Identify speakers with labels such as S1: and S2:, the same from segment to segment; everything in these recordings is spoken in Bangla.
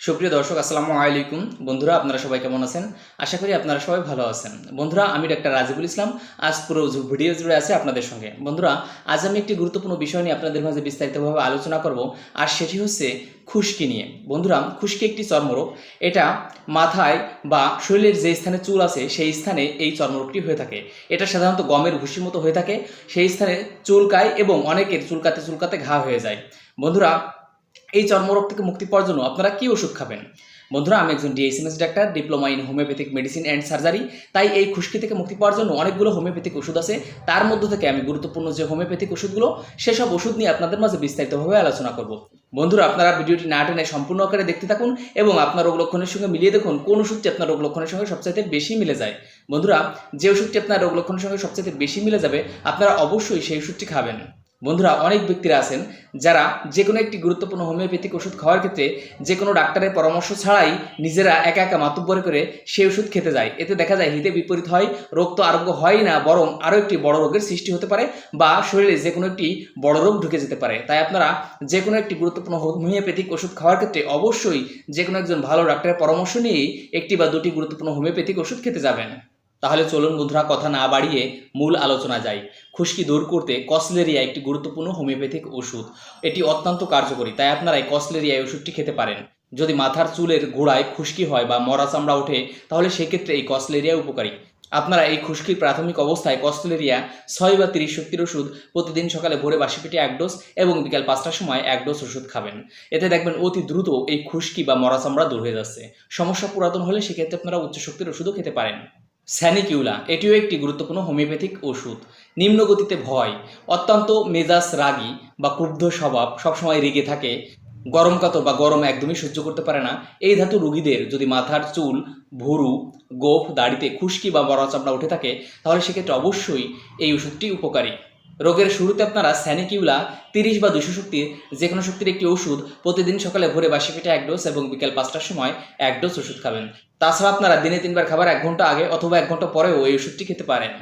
S1: সুপ্রিয় দর্শক, আসসালামু আলাইকুম। বন্ধুরা, আপনারা সবাই কেমন আছেন? আশা করি আপনারা সবাই ভালো আছেন। বন্ধুরা, আমি ডাক্তার রাজিবুল ইসলাম। আজ পুরো ভিডিও জুড়ে আছে আপনাদের সঙ্গে। বন্ধুরা, আজ আমি একটি গুরুত্বপূর্ণ বিষয় নিয়ে আপনাদের মাঝে বিস্তারিতভাবে আলোচনা করব, আর সেটি হচ্ছে খুশকি নিয়ে। বন্ধুরা, খুশকি একটি চর্মরোগ। এটা মাথায় বা শরীরের যে স্থানে চুল আছে, সেই স্থানে এই চর্মরোগটি হয়ে থাকে। এটা সাধারণত গমের ভুসির মতো হয়ে থাকে। সেই স্থানে চুলকায় এবং অনেকের চুলকাতে চুলকাতে ঘা হয়ে যায়। বন্ধুরা এই চর্মরোগ থেকে মুক্তি পাওয়ার জন্য আপনারা কি ওষুধ খাবেন? বন্ধুরা, আমি একজন DSMS doctor diploma in homoeopathic medicine and surgery তাই এই খুশকি থেকে মুক্তি পাওয়ার জন্য অনেকগুলো হোমিওপ্যাথিক ওষুধ আছে। তার মধ্য থেকে আমি গুরুত্বপূর্ণ যে হোমিওপ্যাথিক ওষুধগুলো, সেসব ওষুধ নিয়ে আপনাদের মাঝে বিস্তারিতভাবে আলোচনা করব। বন্ধুরা, আপনারা ভিডিওটি না টেনে সম্পূর্ণ আকারে দেখতে থাকুন এবং আপনার রোগ লক্ষণের সঙ্গে মিলিয়ে দেখুন কোন ওষুধটি আপনার রোগ লক্ষণের সঙ্গে সবচাইতে বেশি মিলে যায়। বন্ধুরা, যে ওষুধটি আপনার রোগ লক্ষণের সঙ্গে সবচাইতে বেশি মিলে যাবে, আপনারা অবশ্যই সেই ওষুধটি খাবেন। বন্ধুরা, অনেক ব্যক্তিরা আছেন যারা যে কোনো একটি গুরুত্বপূর্ণ হোমিওপ্যাথিক ওষুধ খাওয়ার ক্ষেত্রে যে কোনো ডাক্তারের পরামর্শ ছাড়াই নিজেরা একা একা মাতুব্বর করে সেই ওষুধ খেতে যায়। এতে দেখা যায় হিতে বিপরীত হয়, রোগ তো আরোগ্য হয় না, বরং আরও একটি বড় রোগের সৃষ্টি হতে পারে বা শরীরে যে কোনো একটি বড় রোগ ঢুকে যেতে পারে। তাই আপনারা যে কোনো একটি গুরুত্বপূর্ণ হোমিওপ্যাথিক ওষুধ খাওয়ার ক্ষেত্রে অবশ্যই যে কোনো একজন ভালো ডাক্তারের পরামর্শ নিয়েই একটি বা দুটি গুরুত্বপূর্ণ হোমিওপ্যাথিক ওষুধ খেতে যাবেন। তাহলে চলুন বন্ধুরা কথা না বাড়িয়ে মূল আলোচনা যাই। খুশকি দূর করতে কসলেরিয়া একটি গুরুত্বপূর্ণ হোমিওপ্যাথিক ওষুধ। এটি অত্যন্ত কার্যকরী, তাই আপনারা এই কসলেরিয়া ওষুধটি খেতে পারেন। যদি মাথার চুলের গোড়ায় খুশকি হয় বা মরা চামড়া ওঠে, তাহলে সেক্ষেত্রে এই কসলেরিয়া উপকারী। আপনারা এই খুশকির প্রাথমিক অবস্থায় কসলেরিয়া ছয় বা তিরিশ শক্তির ওষুধ প্রতিদিন সকালে ভোরে বাসি পেটে এক ডোজ এবং বিকাল পাঁচটার সময় এক ডোজ ওষুধ খাবেন। এতে দেখবেন অতি দ্রুত এই খুশকি বা মরা চামড়া দূর হয়ে যাচ্ছে। সমস্যা পুরাতন হলে সেক্ষেত্রে আপনারা উচ্চ শক্তির ওষুধও খেতে পারেন। স্যানিকিউলা, এটিও একটি গুরুত্বপূর্ণ হোমিওপ্যাথিক ওষুধ। নিম্নগতিতে ভয়, অত্যন্ত মেজাজ রাগী বা ক্রুদ্ধ স্বভাব সবসময় রেগে থাকে। গরম কাতর বা গরম একদমই সহ্য করতে পারে না। এই ধাতু রুগীদের যদি মাথার চুল, ভুরু, গোফ, দাড়িতে খুশকি বা বড় চামড়া উঠে থাকে, তাহলে সেক্ষেত্রে অবশ্যই এই ওষুধটি উপকারী। রোগের শুরুতে আপনারা স্যানিকিউলা তিরিশ বা দুশো শক্তির যে কোনো শক্তির একটি ওষুধ প্রতিদিন সকালে ভোরে বাসি পেটে এক ডোজ এবং বিকেল পাঁচটার সময় এক ডোজ ওষুধ খাবেন। তাছাড়া আপনারা দিনে তিনবার খাবার এক ঘণ্টা আগে অথবা এক ঘণ্টা পরেও এই ওষুধটি খেতে পারেন।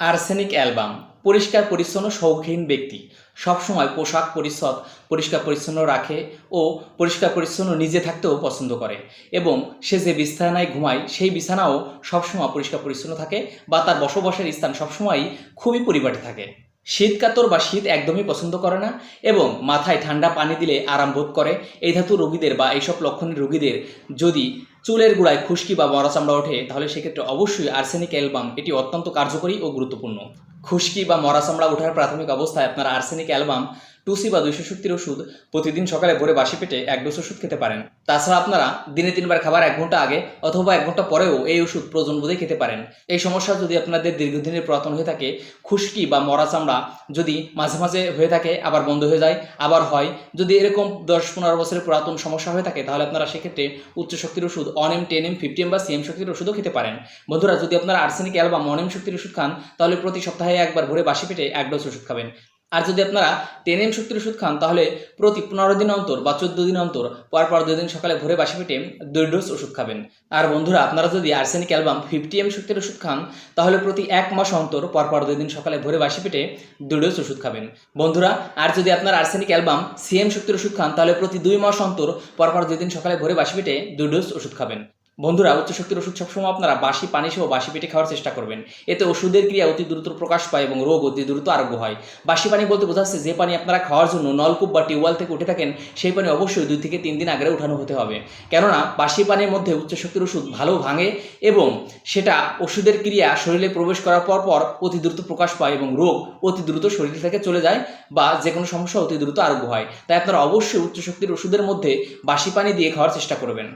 S1: আর্সেনিক অ্যালবাম, পরিষ্কার, পরিচ্ছন্ন, শৌখিন ব্যক্তি। সবসময় পোশাক পরিচ্ছদ, পরিষ্কার, পরিচ্ছন্ন রাখে ও পরিষ্কার, পরিচ্ছন্ন নিজে থাকতেও পছন্দ করে এবং সে যে বিছানায় ঘুমায় সেই বিছানাও সবসময় পরিষ্কার, পরিচ্ছন্ন থাকে বা তার বসবাসের স্থান সবসময়ই খুবই পরিপাটি থাকে। শীত কাতর বা শীত একদমই পছন্দ করে না এবং মাথায় ঠান্ডা পানি দিলে আরাম বোধ করে। এই ধাতু রোগীদের বা এইসব লক্ষণের রোগীদের যদি চুলের গোড়ায় খুশকি বা মরা চামড়া ওঠে, তাহলে সেক্ষেত্রে অবশ্যই আর্সেনিক অ্যালবাম এটি অত্যন্ত কার্যকরী ও গুরুত্বপূর্ণ। খুশকি বা মরা চামড়া ওঠার প্রাথমিক অবস্থায় আপনার আর্সেনিক অ্যালবাম টুসি বা দুইশো শক্তির ওষুধ প্রতিদিন সকালে ভোরে বাসি পেটে এক ডোজ ওষুধ খেতে পারেন। তাছাড়া আপনারা দিনে তিনবার খাবার এক ঘণ্টা আগে অথবা এক ঘণ্টা পরেও এই ওষুধ প্রয়োজন বোধে খেতে পারেন। এই সমস্যা যদি আপনাদের দীর্ঘদিনের পুরাতন হয়ে থাকে, খুশকি বা মরা চামড়া যদি মাঝে মাঝে হয়ে থাকে, আবার বন্ধ হয়ে যায়, আবার হয়, যদি এরকম দশ পনেরো বছরের পুরাতন সমস্যা হয়ে থাকে, তাহলে আপনারা সেক্ষেত্রে উচ্চ শক্তির ওষুধ one M ten M fifty M বা সিএম শক্তির ওষুধও খেতে পারেন। বন্ধুরা, যদি আপনারা আর্সেনিক অ্যালবাম অন এম শক্তির ওষুধ খান, তাহলে প্রতি সপ্তাহে একবার ভোরে বাসি পেটে এক ডোজ ওষুধ খাবেন। আর যদি আপনারা টেন এম শক্তির ওষুধ খান, তাহলে প্রতি পনেরো দিন অন্তর বা চোদ্দ দিন অন্তর পরপর পর দুই দিন সকালে ভোরে বাসি পেটে দুই ডোজ ওষুধ খাবেন। আর বন্ধুরা, আপনারা যদি আর্সেনিক অ্যালবাম ফিফটি এম শক্তির ওষুধ খান, তাহলে প্রতি এক মাস অন্তর পরপর দিন সকালে ভোরে বাসি পেটে দুই ডোজ ওষুধ খাবেন। বন্ধুরা, আর যদি আপনার আর্সেনিক অ্যালবাম সিএম শক্তির ওষুধ খান, তাহলে প্রতি দুই মাস অন্তর পরপর দিন সকালে ভোরে বাসি পেটে দুই ডোজ ওষুধ খাবেন। বন্ধুরা উচ্চ শক্তির ওষুধ সবসময় আপনারা বাসি পানি সহ বাসি পেটে খাওয়ার চেষ্টা করবেন। এতে ওষুধের ক্রিয়া অতি দ্রুত প্রকাশ পায় এবং রোগ অতি দ্রুত আরোগ্য হয়। বাসি পানি বলতে বোঝাচ্ছে যে পানি আপনারা খাওয়ার জন্য নলকূপ বা টিউবওয়েল থেকে উঠে থাকেন, সেই পানি অবশ্যই দুই থেকে তিন দিন আগে উঠানো হতে হবে। কেননা, বাসি পানির মধ্যে উচ্চ শক্তির ওষুধ ভালো ভাঙে এবং সেটা ওষুধের ক্রিয়া শরীরে প্রবেশ করার পর পর অতি দ্রুত প্রকাশ পায় এবং রোগ অতি দ্রুত শরীর থেকে চলে যায় বা যে কোনো সমস্যা অতি দ্রুত আরোগ্য হয়। তাই আপনারা অবশ্যই উচ্চ শক্তির ওষুধের মধ্যে বাসি পানি দিয়ে খাওয়ার চেষ্টা করবেন।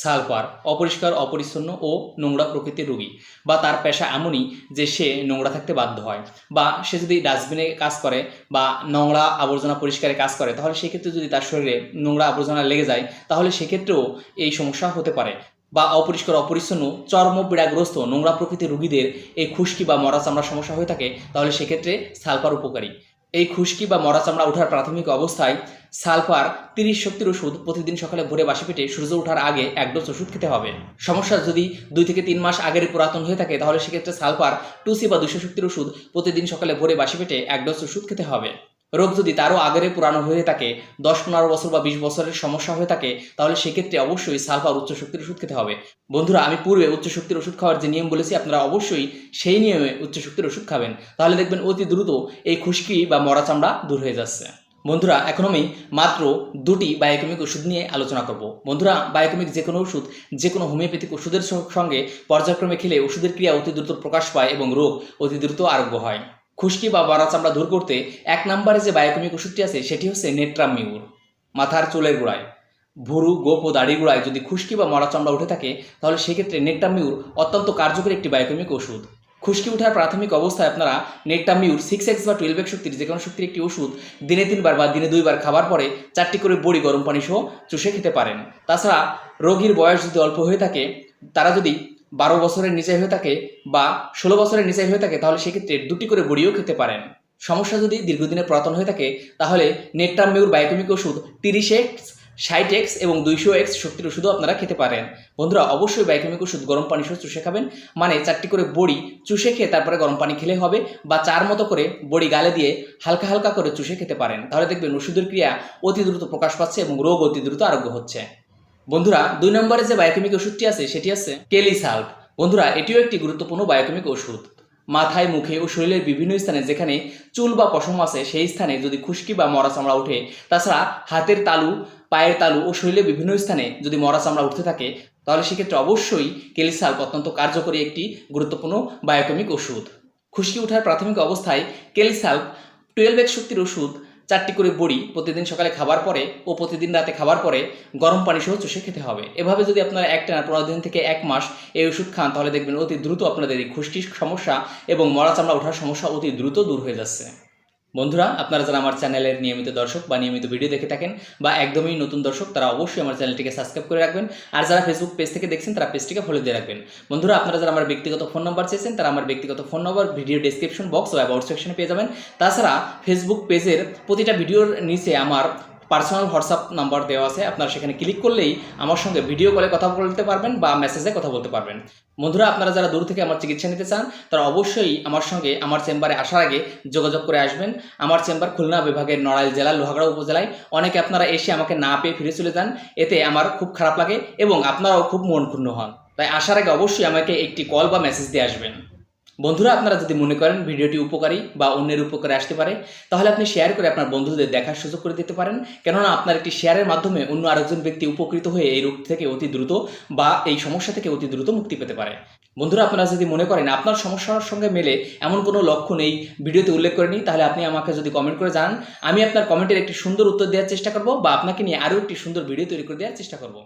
S1: সালফার, অপরিষ্কার, অপরিচ্ছন্ন ও নোংরা প্রকৃতির রোগী। বা তার পেশা এমনই যে সে নোংরা থাকতে বাধ্য হয়। বা সে যদি ডাস্টবিনে কাজ করে বা নোংরা আবর্জনা পরিষ্কারে কাজ করে, তাহলে সেক্ষেত্রে যদি তার শরীরে নোংরা আবর্জনা লেগে যায়, তাহলে সেক্ষেত্রেও এই সমস্যা হতে পারে। বা অপরিষ্কার, অপরিচ্ছন্ন চর্ম পীড়াগ্রস্ত নোংরা প্রকৃতির রোগীদের এই খুশকি বা মরা চামড়া সমস্যা হয়ে থাকে, তাহলে সেক্ষেত্রে সালফার উপকারী। এই খুশকি বা মরা চামড়া ওঠার প্রাথমিক অবস্থায় সালফার তিরিশ শক্তির ওষুধ প্রতিদিন সকালে ভোরে বাসি পেটে সূর্য ওঠার আগে এক ডোজ ওষুধ খেতে হবে। সমস্যা যদি দুই থেকে তিন মাস আগের পুরাতন হয়ে থাকে, তাহলে সেক্ষেত্রে সালফার টুসি বা দুশো শক্তির ওষুধ প্রতিদিন সকালে ভোরে বাসি পেটে এক ডোজ ওষুধ খেতে হবে। রোগ যদি তারও আগেরে পুরানো হয়ে থাকে, দশ, পনেরো বছর বা বিশ বছরের সমস্যা হয়ে থাকে, তাহলে সেক্ষেত্রে অবশ্যই সালফার উচ্চ শক্তির ওষুধ খেতে হবে। বন্ধুরা, আমি পূর্বে উচ্চ শক্তির ওষুধ খাওয়ার যে নিয়ম বলেছি, আপনারা অবশ্যই সেই নিয়মে উচ্চ শক্তির ওষুধ খাবেন। তাহলে দেখবেন অতি দ্রুত এই খুশকি বা মরা চামড়া দূর হয়ে যাচ্ছে। বন্ধুরা, এখন আমি মাত্র দুটি বায়োকেমিক ওষুধ নিয়ে আলোচনা করব। বন্ধুরা, বায়োকেমিক যে কোনো ওষুধ যে কোনো হোমিওপ্যাথিক ওষুধের সঙ্গে পর্যায়ক্রমে খেলে ওষুধের ক্রিয়া অতি দ্রুত প্রকাশ পায় এবং রোগ অতি দ্রুত আরোগ্য হয়। খুশকি বা বড়া চামড়া দূর করতে এক নম্বরে যে বায়োকেমিক ওষুধটি আছে, সেটি হচ্ছে নেট্রামিউর মাথার চুলের গোড়ায়। ভুরু, গোপ ও দাড়ি গোড়ায় যদি খুশকি বা মরা চামড়া উঠে থাকে, তাহলে সেক্ষেত্রে নেট্রামিউর অত্যন্ত কার্যকরী একটি বায়োকেমিক ওষুধ। খুশকি ওঠার প্রাথমিক অবস্থায় আপনারা নেট্টামিউর সিক্স এক্স বা টুয়েলভ এক্স শক্তির যে কোনো শক্তির একটি ওষুধ দিনে তিনবার বা দিনে দুইবার খাবার পরে চারটি করে বড়ি গরম পানি সহ চুষে খেতে পারেন। তাছাড়া রোগীর বয়স যদি অল্প হয়ে থাকে, তারা যদি বারো বছরের নিচে হয়ে থাকে বা ষোলো বছরের নিচে হয়ে থাকে, তাহলে সেক্ষেত্রে দুটি করে বড়িও খেতে পারেন। সমস্যা যদি দীর্ঘদিনের পুরাতন হয়ে থাকে, তাহলে নেট্টামিউর বায়োকেমিক ওষুধ তিরিশ এক্স, ষাট এক্স এবং দুইশো এক্স শক্তির ওষুধও আপনারা খেতে পারেন। বন্ধুরা, অবশ্যই বায়োকেমিক ওষুধ গরম পানি সহ চুষে খাবেন মানে চারটি করে বড়ি চুষে খেয়ে তারপরে গরম পানি খেলে হবে বা চার মতো করে বড়ি গালে দিয়ে হালকা হালকা করে চুষে খেতে পারেন। তাহলে দেখবেন ওষুধের ক্রিয়া অতি দ্রুত প্রকাশ পাচ্ছে এবং রোগ অতি দ্রুত আরোগ্য হচ্ছে। বন্ধুরা, দুই নম্বরে যে বায়োকেমিক ওষুধটি আছে, সেটি আছে কেলিসাল্ভ বন্ধুরা, এটিও একটি গুরুত্বপূর্ণ বায়োকেমিক ওষুধ। মাথায়, মুখে ও শরীরের বিভিন্ন স্থানে যেখানে চুল বা পশম আছে, সেই স্থানে যদি খুশকি বা মরা চামড়া ওঠে, তাছাড়া হাতের তালু, পায়ের তালু ও শরীরের বিভিন্ন স্থানে যদি মরা চামড়া উঠতে থাকে, তাহলে সেক্ষেত্রে অবশ্যই কেলিসাল্ভ অত্যন্ত কার্যকরী একটি গুরুত্বপূর্ণ বায়োকেমিক ওষুধ। খুশকি ওঠার প্রাথমিক অবস্থায় কেলিসাল্ভ টুয়েলভ এক শক্তির ওষুধ চারটি করে বড়ি প্রতিদিন সকালে খাবার পরে ও প্রতিদিন রাতে খাবার পরে গরম পানি সহ চুষে খেতে হবে। এভাবে যদি আপনারা একটানা পনেরো দিন থেকে এক মাস এই ওষুধ খান, তাহলে দেখবেন অতি দ্রুত আপনাদের এই খুশকির সমস্যা এবং মরা চামড়া ওঠার সমস্যা অতি দ্রুত দূর হয়ে যাচ্ছে। বন্ধুরা, আপনারা যারা আমার চ্যানেলের নিয়মিত দর্শক বা নিয়মিত ভিডিও দেখে থাকেন বা একদমই নতুন দর্শক, তারা অবশ্যই আমার চ্যানেলটিকে সাবস্ক্রাইব করে রাখবেন। আর যারা ফেসবুক পেজ থেকে দেখছেন, তারা পেজটিকে ফলো দিয়ে রাখবেন। বন্ধুরা, আপনারা যারা আমার ব্যক্তিগত ফোন নাম্বার চেয়েছেন, তারা আমার ব্যক্তিগত phone number video description box বা অ্যাবাউট সেকশনে পেয়ে যাবেন। তাছাড়া ফেসবুক পেজের প্রতিটা ভিডিওর নিচে আমার পার্সোনাল হোয়াটসঅ্যাপ নাম্বার দেওয়া আছে। আপনারা সেখানে ক্লিক করলেই আমার সঙ্গে ভিডিও কলে কথা বলতে পারবেন বা মেসেজে কথা বলতে পারবেন। বন্ধুরা, আপনারা যারা দূর থেকে আমার চিকিৎসা নিতে চান, তারা অবশ্যই আমার সঙ্গে আমার চেম্বারে আসার আগে যোগাযোগ করে আসবেন। আমার চেম্বার খুলনা বিভাগের নড়াইল জেলা লোহাগড়া উপজেলায়। অনেকে আপনারা এসে আমাকে না পেয়ে ফিরে চলে যান। এতে আমার খুব খারাপ লাগে এবং আপনারাও খুব মন ক্ষুণ্ণ হন। তাই আসার আগে অবশ্যই আমাকে একটি কল বা মেসেজ দিয়ে আসবেন। বন্ধুরা, আপনারা যদি মনে করেন ভিডিওটি উপকারী বা অন্যের উপকারে আসতে পারে, তাহলে আপনি শেয়ার করে আপনার বন্ধুদের দেখার সুযোগ করে দিতে পারেন। কেননা, আপনার একটি শেয়ারের মাধ্যমে অন্য আরেকজন ব্যক্তি উপকৃত হয়ে এই রোগ থেকে অতি দ্রুত বা এই সমস্যা থেকে অতি দ্রুত মুক্তি পেতে পারে। বন্ধুরা, আপনারা যদি মনে করেন আপনার সমস্যার সঙ্গে মেলে এমন কোনো লক্ষণ এই ভিডিওতে উল্লেখ করেনি, তাহলে আপনি আমাকে যদি কমেন্ট করে জানান। আমি আপনার কমেন্টের একটি সুন্দর উত্তর দেওয়ার চেষ্টা করব বা আপনাকে নিয়ে আরও একটি সুন্দর ভিডিও তৈরি করে দেওয়ার চেষ্টা করব।